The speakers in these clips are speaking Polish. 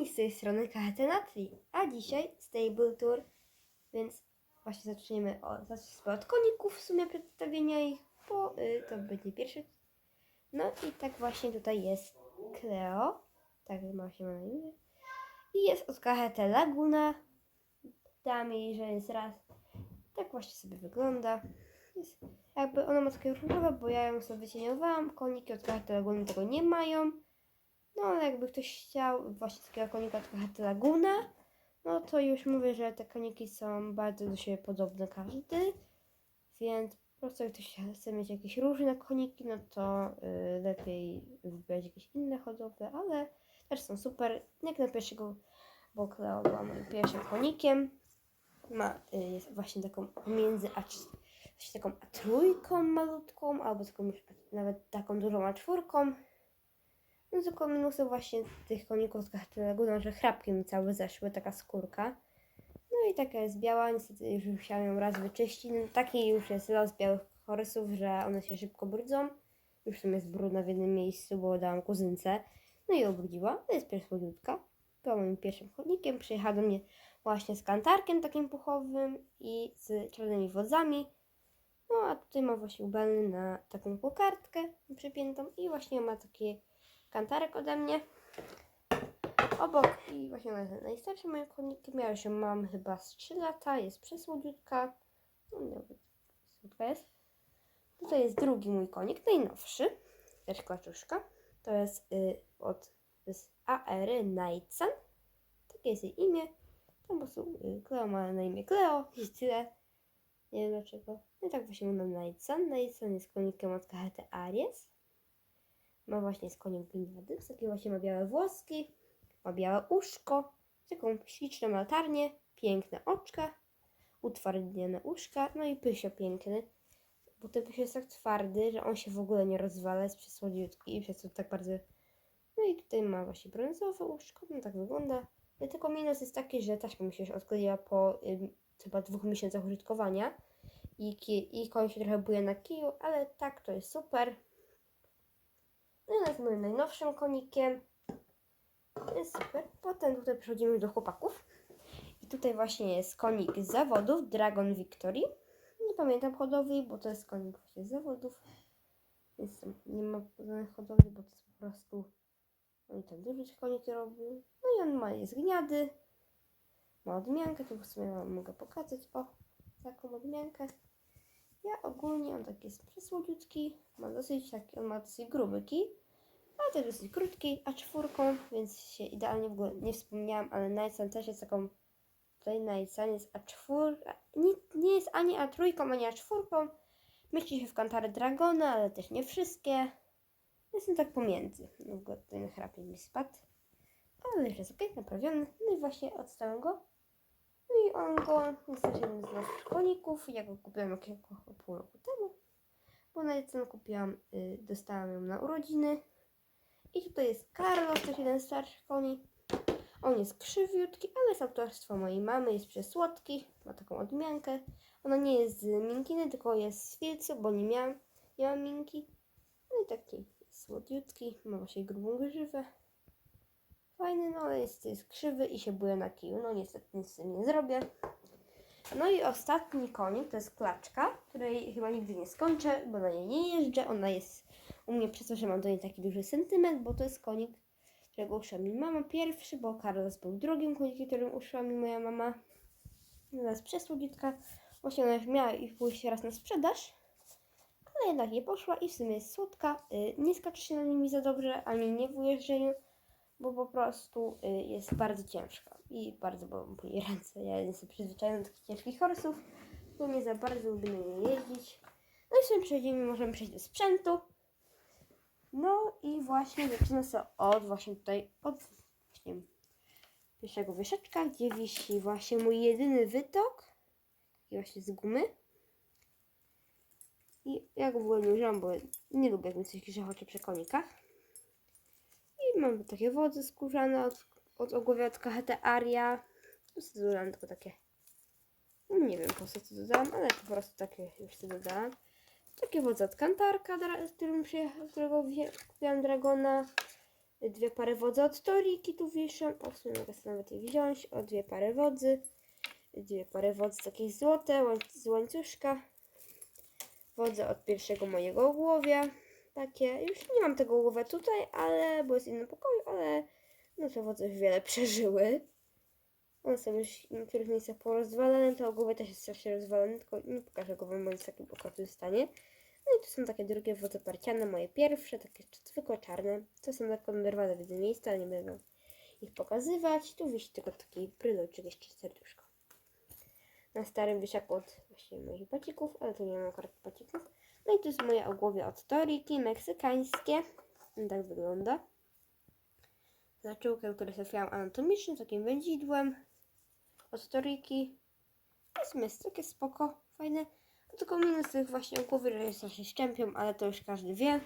kochani, z tej strony Kahetenatri, a dzisiaj Stable Tour, więc właśnie zaczniemy od, od koników w sumie przedstawienia ich, bo y, to będzie pierwszy. No i tak właśnie tutaj jest Cleo, tak ma się na imię, i jest od Kahete Laguna, dam jej, że jest raz, tak właśnie sobie wygląda. Jest, jakby ona ma takie różowe, bo ja ją sobie wycieniowałam, koniki od Kahete Laguny tego nie mają. No, ale jakby ktoś chciał właśnie takiego konika trochę te Laguna, no to już mówię, że te koniki są bardzo do siebie podobne każdy, więc po prostu jak ktoś chce mieć jakieś różne koniki, no to y, lepiej wybrać jakieś inne hodowle, ale też są super. Jak na pierwszego, bo Cleo była moim pierwszym konikiem, ma, y, jest właśnie taką pomiędzy a, taką a trójką malutką, albo taką już nawet taką dużą a czwórką. No tylko minusy właśnie tych koników z Laguna, że chrapki mi całe zeszły, taka skórka. No i taka jest biała, niestety już musiałam ją raz wyczyścić. No, taki już jest los białych chorysów, że one się szybko brudzą. Już tam jest brudna w jednym miejscu, bo dałam kuzynce. No i obrudziła. To jest pierwsza Była moim pierwszym chodnikiem. Przyjechała do mnie właśnie z kantarkiem takim puchowym i z czarnymi wodzami. No a tutaj ma właśnie ubelny na taką kokardkę przypiętą i właśnie ma takie kantarek ode mnie. Obok i właśnie najstarszym moim konikiem. Ja już ją mam chyba z 3 lata. Jest przesłodziutka. No słodka jest. Tutaj jest drugi mój konik, najnowszy. Też klaczuszka. To jest y, od jest AR Nightsun. Takie jest jej imię. Tam po prostu y, Cleo ma na imię Cleo i tyle. Nie wiem dlaczego. No i tak właśnie ma Nightsun. Nightsun jest konikiem od KHT Aries ma właśnie z koniem gliniady, takie właśnie ma białe włoski, ma białe uszko, taką śliczną latarnię, piękne oczka, utwardnione uszka, no i pysio piękny, bo ten pysio jest tak twardy, że on się w ogóle nie rozwala, jest przysłodziutki i przez to tak bardzo... No i tutaj ma właśnie brązowe uszko, no tak wygląda. No tylko minus jest taki, że taśma mi się już odkleiła po ym, chyba dwóch miesiącach użytkowania i, i koń się trochę buje na kiju, ale tak to jest super. No on jest moim najnowszym konikiem. Jest super. Potem tutaj przechodzimy do chłopaków. I tutaj właśnie jest konik z zawodów, Dragon Victory. Nie pamiętam hodowli, bo to jest konik właśnie z zawodów. Tam nie ma hodowli, bo to jest po prostu... Oni tam dużo tych koniki robią. No i on ma, jest gniady. Ma odmiankę, tu w sumie wam mogę pokazać. O, taką odmiankę. Ja ogólnie on taki jest przysłodziutki, ma dosyć taki, on ma dosyć gruby kij, ale też dosyć krótki, a czwórką, więc się idealnie w ogóle nie wspomniałam, ale Nightsun też jest taką, tutaj Nightsun jest a czwórka, nie, nie jest ani a trójką, ani a czwórką, mieści się w kantary Dragona, ale też nie wszystkie, jestem tak pomiędzy, no w ogóle na chrapie mi spadł, ale już jest ok, naprawiony, no i właśnie odstałem go, no i on go jest też z naszych koników. Ja go kupiłam około pół roku temu. Bo cenę kupiłam, y, dostałam ją na urodziny. I tutaj jest Carlos, też jeden z starszych koni. On jest krzywiutki, ale jest autorstwo mojej mamy, jest przesłodki, ma taką odmiankę. Ona nie jest z minkiny, tylko jest z filcu, bo nie miałam, nie mam minki. No i taki słodziutki, ma właśnie grubą grzywę. Fajny, no ale jest, jest krzywy i się buje na kiju. No niestety nic z tym nie zrobię. No i ostatni konik to jest klaczka, której chyba nigdy nie skończę, bo na niej nie jeżdżę. Ona jest u mnie przez to, że mam do niej taki duży sentyment, bo to jest konik, którego uszła mi mama pierwszy, bo Carlos był drugim konikiem, którym uszła mi moja mama. Jest przesłodziutka. Właśnie ona już miała ich pójść raz na sprzedaż, ale jednak nie poszła i w sumie jest słodka. Y, Nie skacze się na nimi za dobrze, ani nie w ujeżdżeniu bo po prostu y, jest bardzo ciężka i bardzo bolą po ręce. Ja jestem przyzwyczajona do takich ciężkich horsów, bo nie za bardzo lubię nie jeździć. No i sobie przejdziemy, możemy przejść do sprzętu. No i właśnie zaczyna się od właśnie tutaj, od właśnie pierwszego wieszeczka, gdzie wisi właśnie mój jedyny wytok, taki właśnie z gumy. I ja go w ogóle nie używam, bo nie lubię jak mi coś grzechocze przy konikach. I mam takie wody skórzane od, od ogłowiatka HT Aria. Tu sobie dodałam tylko takie. No nie wiem po co to dodałam, ale po prostu takie już sobie dodałam. Takie wodze od kantarka, z którym przyjechał, którego kupiłam Dragona. Dwie pary wodzy od Toriki tu wiszą. O, w sumie mogę sobie nawet je wziąć. O, dwie pary wodzy. Dwie pary wodzy takie złote, z łańcuszka. Wodze od pierwszego mojego ogłowia. Takie. Już nie mam tego ogłowia tutaj, ale, bo jest w innym pokoju, ale no te wodze już wiele przeżyły. One są już w niektórych miejscach porozwalane, to ogóły też jest strasznie rozwalone, tylko nie pokażę go wam, bo jest w takim okropnym stanie. No i tu są takie drugie wodze parciane, moje pierwsze, takie zwykłe czarne. To są lekko oderwane w jednym miejscu, ale nie będę ich pokazywać. Tu wisi tylko taki pryloczek, jeszcze serduszko. Na starym wieszaku od właśnie moich bacików, ale tu nie mam akurat bacików. No i tu jest moje ogłowie od Toriki, meksykańskie. No tak wygląda. Zaczółkę, które trafiłam anatomicznym, takim wędzidłem od Toriki. Jest jest takie spoko, fajne. Tylko minus tych właśnie ogłowy, że jest się szczępią, ale to już każdy wie.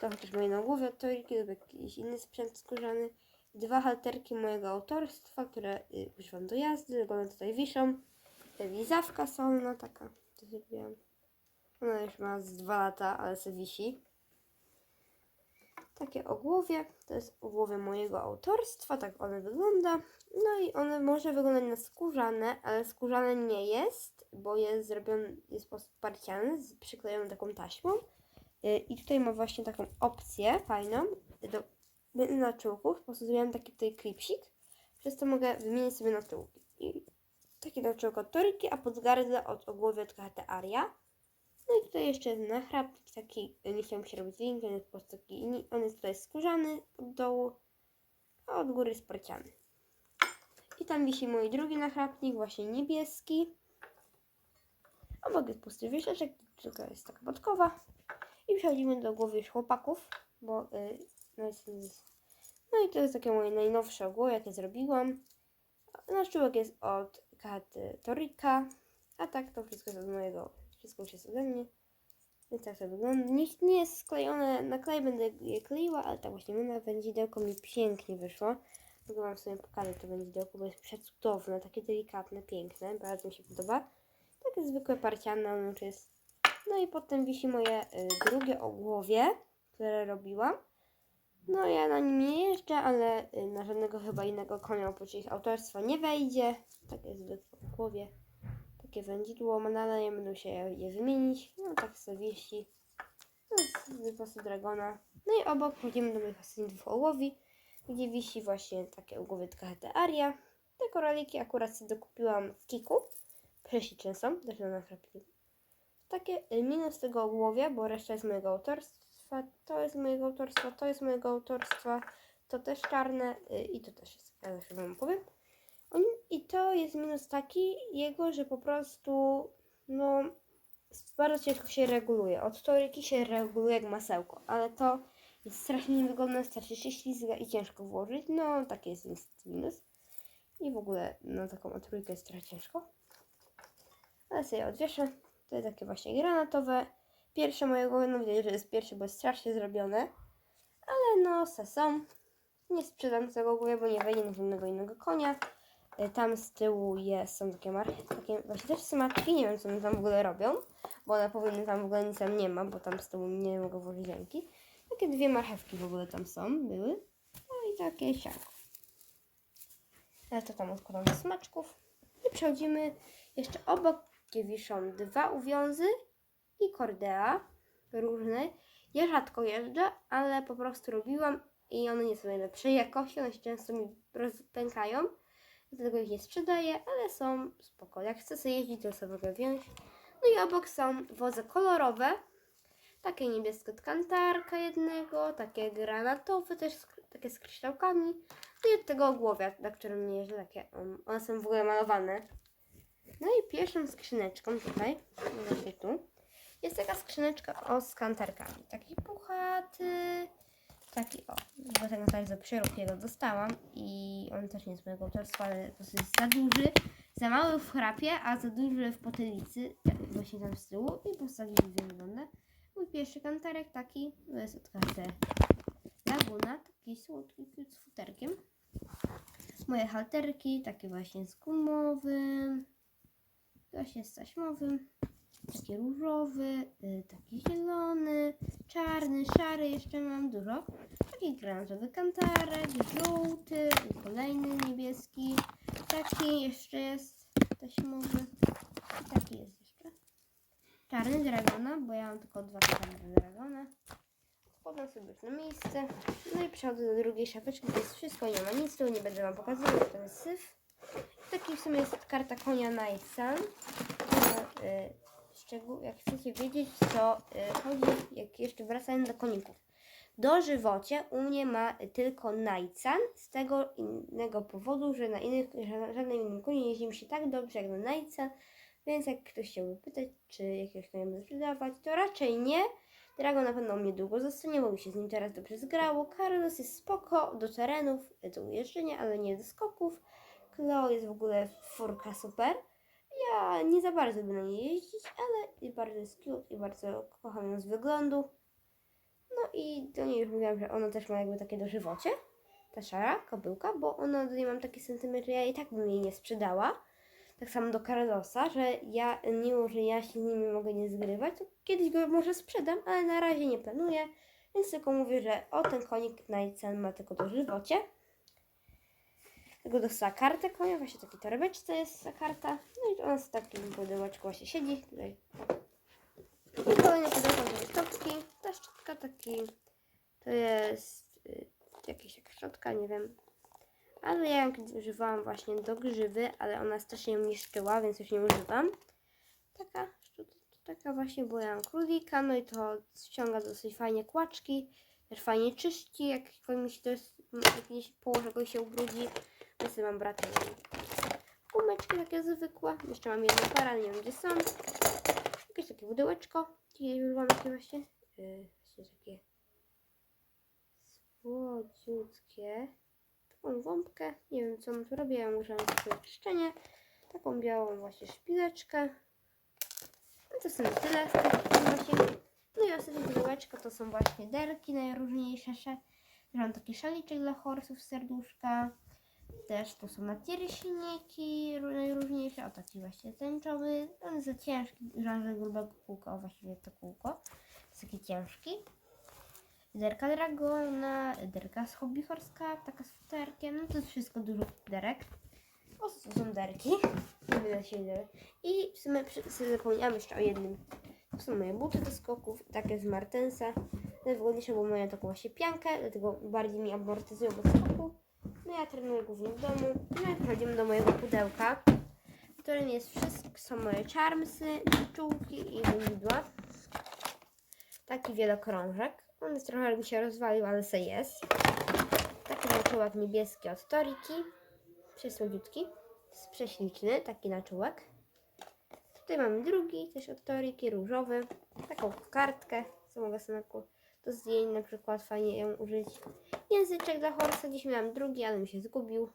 To chociaż moje na głowie od Toriki lub jakiś inny sprzęt skórzany. Dwa halterki mojego autorstwa, które y, używam do jazdy, tylko one tutaj wiszą. Lizawka solna taka, to zrobiłam. Ona już ma z dwa lata, ale se wisi. Takie ogłowie, to jest ogłowie mojego autorstwa, tak one wygląda. No i one może wyglądać na skórzane, ale skórzane nie jest, bo jest zrobiony, jest parciany z przyklejoną taką taśmą. Y, I tutaj ma właśnie taką opcję fajną do naczółków. Po prostu zrobiłam taki tutaj klipsik, przez to mogę wymienić sobie naczółki. I taki naczółek od Toriki, a podgardę od ogłowy od KT Aria. No i tutaj jeszcze jest nachrapnik taki, nie chciałam się robić link, on jest po prostu taki, on jest tutaj skórzany od dołu, a od góry jest parciany. I tam wisi mój drugi nachrapnik, właśnie niebieski. Obok jest pusty wieszeczek, tylko jest taka podkowa. I przechodzimy do głowy już chłopaków, bo y, no, i to jest takie moje najnowsze ogóły, jakie zrobiłam. Nasz czułek jest od karty Torika, a tak to wszystko jest od mojego, wszystko już jest ode mnie. Więc tak to wygląda. Nie, nie jest sklejone na klej, będę je kleiła, ale tak właśnie na wędzidełko mi pięknie wyszło. Mogę wam sobie pokazać to wędzidełko, bo jest przecudowne, takie delikatne, piękne, bardzo mi się podoba. Takie zwykłe parciane, ono już jest. No i potem wisi moje y, drugie ogłowie, które robiłam. No ja na nim nie jeżdżę, ale y, na żadnego chyba innego konia oprócz ich autorstwa nie wejdzie. Takie zwykłe ogłowie. Takie wędzidło, manale, nie będą się je, wymienić. No tak sobie jest z wypasu Dragona. No i obok chodzimy do moich dwóch ołowi, gdzie wisi właśnie takie ogłowie TKHT Aria. Te koraliki akurat sobie dokupiłam w Kiku. Prześliczne są, też na nachrapniku. Takie y, minus tego ogłowia, bo reszta jest mojego autorstwa, to jest mojego autorstwa, to jest mojego autorstwa, to też czarne y, i to też jest, ja zawsze wam powiem. On, I to jest minus taki jego, że po prostu, no, bardzo ciężko się reguluje. Od toryki się reguluje jak masełko, ale to jest strasznie niewygodne, strasznie się ślizga i ciężko włożyć. No, taki jest minus. I w ogóle, no, taką trójkę jest trochę ciężko. Ale sobie odwieszę. To jest takie właśnie granatowe. Pierwsze mojego, no widać, że jest pierwsze, bo jest strasznie zrobione. Ale no, se są. Nie sprzedam tego ogólnie, bo nie wejdzie na żadnego innego konia. Y, Tam z tyłu jest, są takie marki, takie właśnie też marki, nie wiem co one tam w ogóle robią, bo one powinny tam w ogóle nic tam nie ma, bo tam z tyłu nie mogę włożyć ręki. Takie dwie marchewki w ogóle tam są, były. No i takie siarko. Ja to tam odkładam do smaczków. I przechodzimy jeszcze obok, gdzie wiszą dwa uwiązy i kordea różne. Ja rzadko jeżdżę, ale po prostu robiłam i one nie są najlepszej jakości, one się często mi rozpękają. Dlatego ich nie sprzedaję, ale są spoko. Jak chcę sobie jeździć, to sobie mogę wziąć. No i obok są wozy kolorowe. Takie niebieskie od kantarka jednego, takie granatowe też, takie z kryształkami. No i od tego ogłowia, na którym jeżdżę, takie, um, one są w ogóle malowane. No i pierwszą skrzyneczką tutaj, właśnie tu, jest taka skrzyneczka o z kantarkami. Taki puchaty, taki o, bo ten tak za przeróbkiego dostałam i on też nie jest mojego autorstwa, ale po prostu jest za duży, za mały w chrapie, a za duży w potylicy, tak, właśnie tam z tyłu i po prostu wygląda. Mój pierwszy kantarek taki, to jest od karty Laguna, taki słodki z futerkiem. Moje halterki, takie właśnie z gumowym, właśnie z taśmowym, taki różowy, y, taki zielony, czarny, szary, jeszcze mam dużo. Taki granatowy kantarek, żółty, kolejny niebieski. Taki jeszcze jest taśmowy. Taki jest jeszcze. Czarny dragona, bo ja mam tylko dwa czarne dragona. Podam sobie już na miejsce. No i przechodzę do drugiej szafeczki, to jest wszystko, nie ma nic, tu nie będę wam pokazywać, to jest syf. Taki w sumie jest karta konia. No, y, szczegół, jak chcecie wiedzieć, co y, chodzi, jak jeszcze wracając do koników. Do żywocie u mnie ma tylko Sun, z tego innego powodu, że na innych, ża- żadnym innym koniu nie jeździ mi się tak dobrze jak na Sun, więc jak ktoś chciałby pytać, czy jakiegoś konia będę sprzedawać, to raczej nie. Drago na pewno mnie długo zostanie, bo mi się z nim teraz dobrze zgrało. Carlos jest spoko do terenów, do ujeżdżenia, ale nie do skoków. Cleo jest w ogóle furka super. Ja nie za bardzo na niej jeździć, ale bardzo jest cute i bardzo kocham ją z wyglądu. No i do niej już mówiłam, że ona też ma jakby takie dożywocie. Ta szara kobyłka, bo ona do niej mam taki sentyment, że ja i tak bym jej nie sprzedała. Tak samo do Carlosa, że ja, mimo że ja się z nimi mogę nie zgrywać, to kiedyś go może sprzedam, ale na razie nie planuję. Więc tylko mówię, że o ten konik Night Sun ma tylko dożywocie. Tego dostała kartę konia, właśnie taki torebeczce jest ta karta. No i ona w takim pudełeczku właśnie siedzi. Tutaj. I kolejne pudełko to jest szczotki. Ta szczotka taki, to jest y, jakaś taka szczotka, nie wiem. Ale ja ją używałam właśnie do grzywy, ale ona strasznie mnie niszczyła, więc już nie używam. Taka szczotka, taka właśnie, bo ja królika, no i to ściąga dosyć fajnie kłaczki. Też fajnie czyści, jak komuś to jest, jak gdzieś położę, go się ubrudzi. Ja mam brata Gumeczki takie zwykłe. Jeszcze mam jedną parę, ale nie wiem gdzie są. Jakieś takie pudełeczko. Dzisiaj już mam takie właśnie. Yy, właśnie takie słodziutkie. Taką gąbkę. Nie wiem co on tu robi. Ja muszę sobie czyszczenie. Taką białą właśnie szpileczkę. No to są tyle właśnie. No i ostatnie pudełeczko to są właśnie derki najróżniejsze. Mam taki szaliczek dla horsów, serduszka. Też tu są natierśniki ró- najróżniejsze. O taki właśnie tęczowy. On jest za ciężki, żąże grubego kółka. O właściwie to kółko. Jest taki ciężki. Derka dragona, derka z hobby horska, taka z futerkiem. No to jest wszystko dużo derek. O, to są derki. I w sumie zapomniałam jeszcze o jednym. To są moje buty do skoków, takie z Martensa. Najwygodniejsze, bo mają taką właśnie piankę, dlatego bardziej mi amortyzują do skoku. No ja trenuję głównie w domu. No i przechodzimy do mojego pudełka, w którym jest wszystko, są moje charmsy, czułki i wędła. Taki wielokrążek. On jest trochę mi się rozwalił, ale se jest. Taki naczółek niebieski od Toriki. Przesłodziutki. Jest prześliczny, taki naczółek. Tutaj mamy drugi, też od Toriki, różowy. Taką kartkę, co mogę sobie do zdjęć na przykład fajnie ją użyć. Języczek dla horsa, dziś miałam drugi, ale mi się zgubił.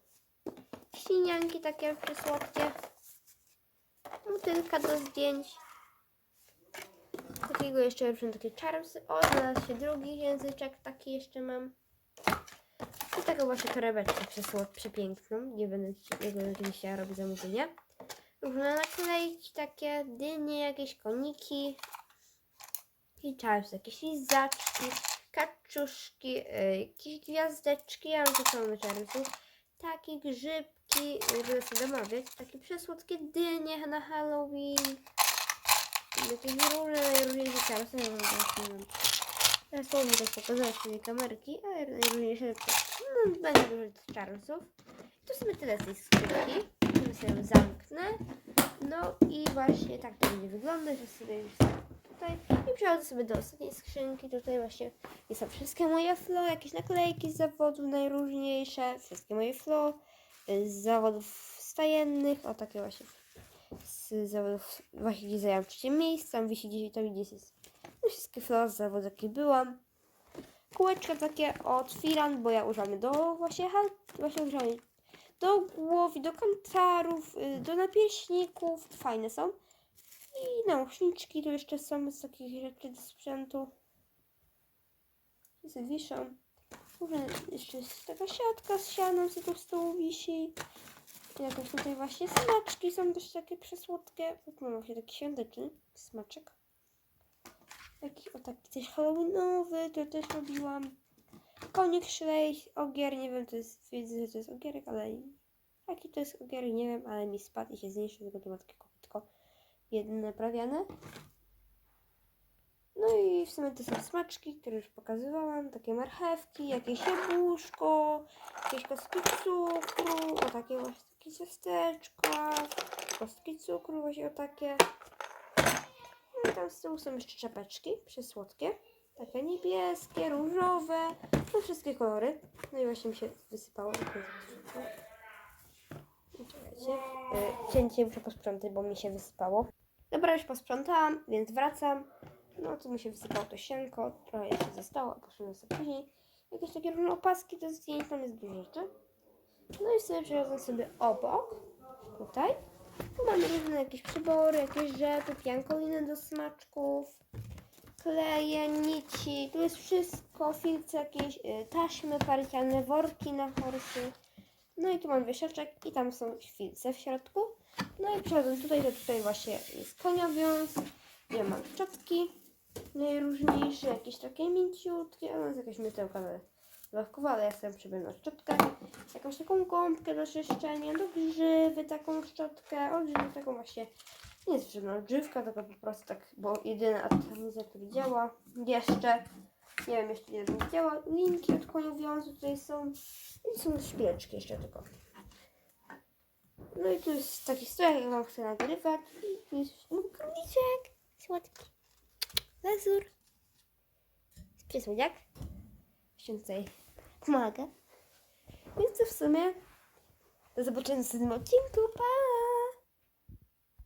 Ślinianki takie przysłodkie. Motylka do zdjęć. Takiego jeszcze lepszą takie charmsy. O, znalazł się drugi języczek, taki jeszcze mam. I taką właśnie torebeczkę przesłod, przepiękną. Nie będę jego oczywiście robić zamówienia. Różne naklejki takie, dynie, jakieś koniki. I charms, jakieś lizaczki, kaczuszki, yy, jakieś gwiazdeczki. Ja mam tu pełno charmsów. Takie grzybki, będę sobie domawiać. Takie przesłodkie dynie na Halloween. Jakieś różne, najróżniejsze charmsy. Ja mam Teraz mi tak pokazać sobie kamerki, ale najróżniejsze no, będzie dużo. I to w sumie tyle z tej skrzynki. Teraz sobie ją zamknę. No i właśnie tak to będzie wyglądać, że sobie już tutaj i przechodzę sobie do ostatniej skrzynki. Tutaj właśnie są wszystkie moje flow, jakieś naklejki z zawodów najróżniejsze, wszystkie moje flow y, z zawodów stajennych, o takie właśnie z zawodów właśnie zajęłam trzecie miejsce, tam wisi gdzieś, tam gdzieś jest no, wszystkie flow z zawodów jakie byłam. Kółeczka takie od firan, bo ja używam do właśnie, właśnie używam do głowy, do kantarów, y, do napierśników, fajne są. I nauszniczki tu jeszcze są z takich rzeczy do sprzętu. Jest wiszą. Może jeszcze jest taka siatka z sianą, co tu z tyłu wisi. Jakoś tutaj właśnie smaczki są też takie przesłodkie. Mam właśnie taki świąteczny smaczek. Taki, o taki też halloweenowy, to też robiłam. konik szlej, ogier, nie wiem, to jest, widzę, że to jest ogierek, ale jaki to jest ogierek, nie wiem, ale mi spadł i się zniszczył, tylko to ma takie kopytko jedno naprawiane. No i w sumie to są smaczki, które już pokazywałam, takie marchewki, jakieś jabłuszko, jakieś kostki cukru, o takie właśnie takie ciasteczka, kostki cukru właśnie o takie. No i tam z tyłu są jeszcze czapeczki przesłodkie, takie niebieskie, różowe, no wszystkie kolory. No i właśnie mi się wysypało. Czekajcie, y, cięcie muszę posprzątać, bo mi się wysypało. Dobra, już posprzątałam, więc wracam. No tu mi się wysypało to sienko, trochę jeszcze zostało, a poszedłem sobie później. Jakieś takie różne opaski do zdjęć, tam jest dużo rzeczy. No i sobie przejazłem sobie obok, tutaj. Tu mamy różne jakieś przybory, jakieś rzeczy, piankoliny do smaczków, kleje, nici, tu jest wszystko, filce jakieś, y, taśmy parcialne, worki na horsy. No i tu mam wieszaczek i tam są filce w środku. No i przeszedłem tutaj, to tutaj właśnie jest koniowiąz, szczotki najróżniejsze, jakieś takie mięciutkie, a no jest jakaś mytełka na lewkowa, ale ja sobie na szczotkę, jakąś taką gąbkę do czyszczenia, do grzywy taką szczotkę, odżywę taką właśnie, nie jest żadna odżywka, tylko po prostu tak, bo jedyny atomizja, który działa, jeszcze, nie wiem jeszcze jeden nie działa, linki od koniowiązu tutaj są, i są szpileczki jeszcze tylko. No i tu jest taki stojak, jak chcę nagrywać. I tu jest mój króliczek. Słodki. Lazur. Przysłodziak. Się tutaj pomaga. Więc to w sumie do zobaczenia w następnym odcinku. Pa!